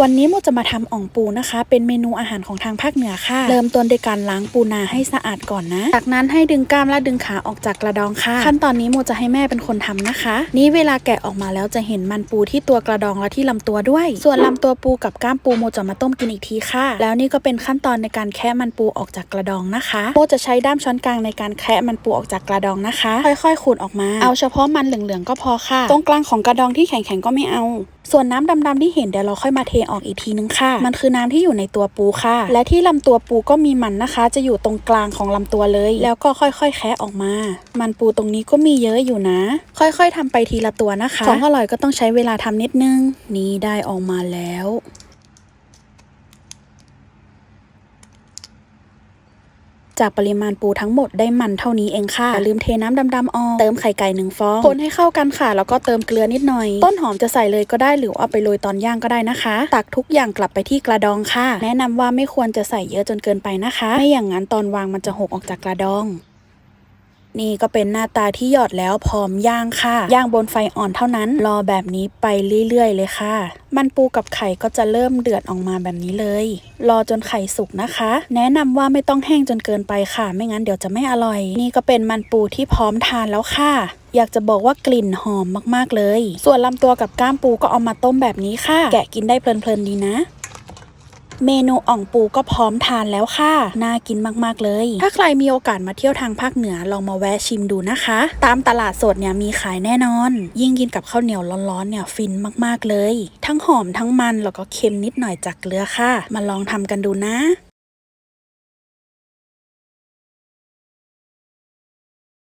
วันนี้โมจะมาทำอ่องปูนะคะ เป็นเมนูอาหารของทางภาคเหนือค่ะ เริ่มต้นด้วยการล้างปูนาให้สะอาดก่อนนะ จากนั้นให้ดึงกล้ามและดึงขาออกจากกระดองค่ะ ขั้นตอนนี้โมจะให้แม่เป็นคนทำนะคะ นี่เวลาแกะออกมาแล้วจะเห็นมันปูที่ตัวกระดองและที่ลำตัวด้วย ส่วนลำตัวปูกับกล้ามปูโมจะมาต้มกินอีกทีค่ะ แล้วนี่ก็เป็นขั้นตอนในการแคะมันปูออกจากกระดองนะคะ โมจะใช้ด้ามช้อนกลางในการแคะมันปูออกจากกระดองนะคะ ค่อยๆขูดออกมา เอาเฉพาะมันเหลืองๆก็พอค่ะ ตรงกลางของกระดองที่แข็งๆก็ไม่เอาส่วนน้ำดำๆที่เห็นเดี๋ยวเราค่อยมาเทออกอีกทีนึงค่ะ มันคือน้ำที่อยู่ในตัวปูค่ะ และที่ลำตัวปูก็มีมันนะคะ จะอยู่ตรงกลางของลำตัวเลย แล้วก็ค่อยๆ แคะออกมา มันปูตรงนี้ก็มีเยอะอยู่นะ ค่อยๆทำไปทีละตัวนะคะของอร่อยก็ต้องใช้เวลาทำนิดนึง นี่ได้ออกมาแล้ว จากปริมาณปูทั้งหมดได้มันเท่านี้เองค่ะอย่าลืมเทน้ำดำๆออกเติมไข่ไก่หนึ่งฟองคนให้เข้ากันค่ะ แล้วก็เติมเกลือนิดหน่อย ต้นหอมจะใส่เลยก็ได้หรือเอาไปโรยตอนย่างก็ได้นะคะ ตักทุกอย่างกลับไปที่กระดองค่ะ แนะนำว่าไม่ควรจะใส่เยอะจนเกินไปนะคะ ไม่อย่างนั้นตอนวางมันจะหกออกจากกระดอง นี่ก็เป็นหน้าตาที่หยอดแล้วพร้อมย่างค่ะ ย่างบนไฟอ่อนเท่านั้น รอแบบนี้ไปเรื่อยๆ เลยค่ะ มันปูกับไข่ก็จะเริ่มเดือดออกมาแบบนี้เลย รอจนไข่สุกนะคะ แนะนำว่าไม่ต้องแห้งจนเกินไปค่ะ ไม่งั้นเดี๋ยวจะไม่อร่อย นี่ก็เป็นมันปูที่พร้อมทานแล้วค่ะอยากจะบอกว่ากลิ่นหอมมากๆเลย ส่วนลำตัวกับก้ามปูก็เอามาต้มแบบนี้ค่ะ แกะกินได้เพลินๆดีนะ เมนูอ่องปูก็พร้อมทานแล้วค่ะ น่ากินมากๆเลย ถ้าใครมีโอกาสมาเที่ยวทางภาคเหนือลองมาแวะชิมดูนะคะ ตามตลาดสดเนี่ยมีขายแน่นอน ยิ่งกินกับข้าวเหนียวร้อนๆเนี่ยฟินมากๆเลย ทั้งหอมทั้งมันแล้วก็เค็มนิดหน่อยจากเกลือค่ะ มาลองทำกันดูนะ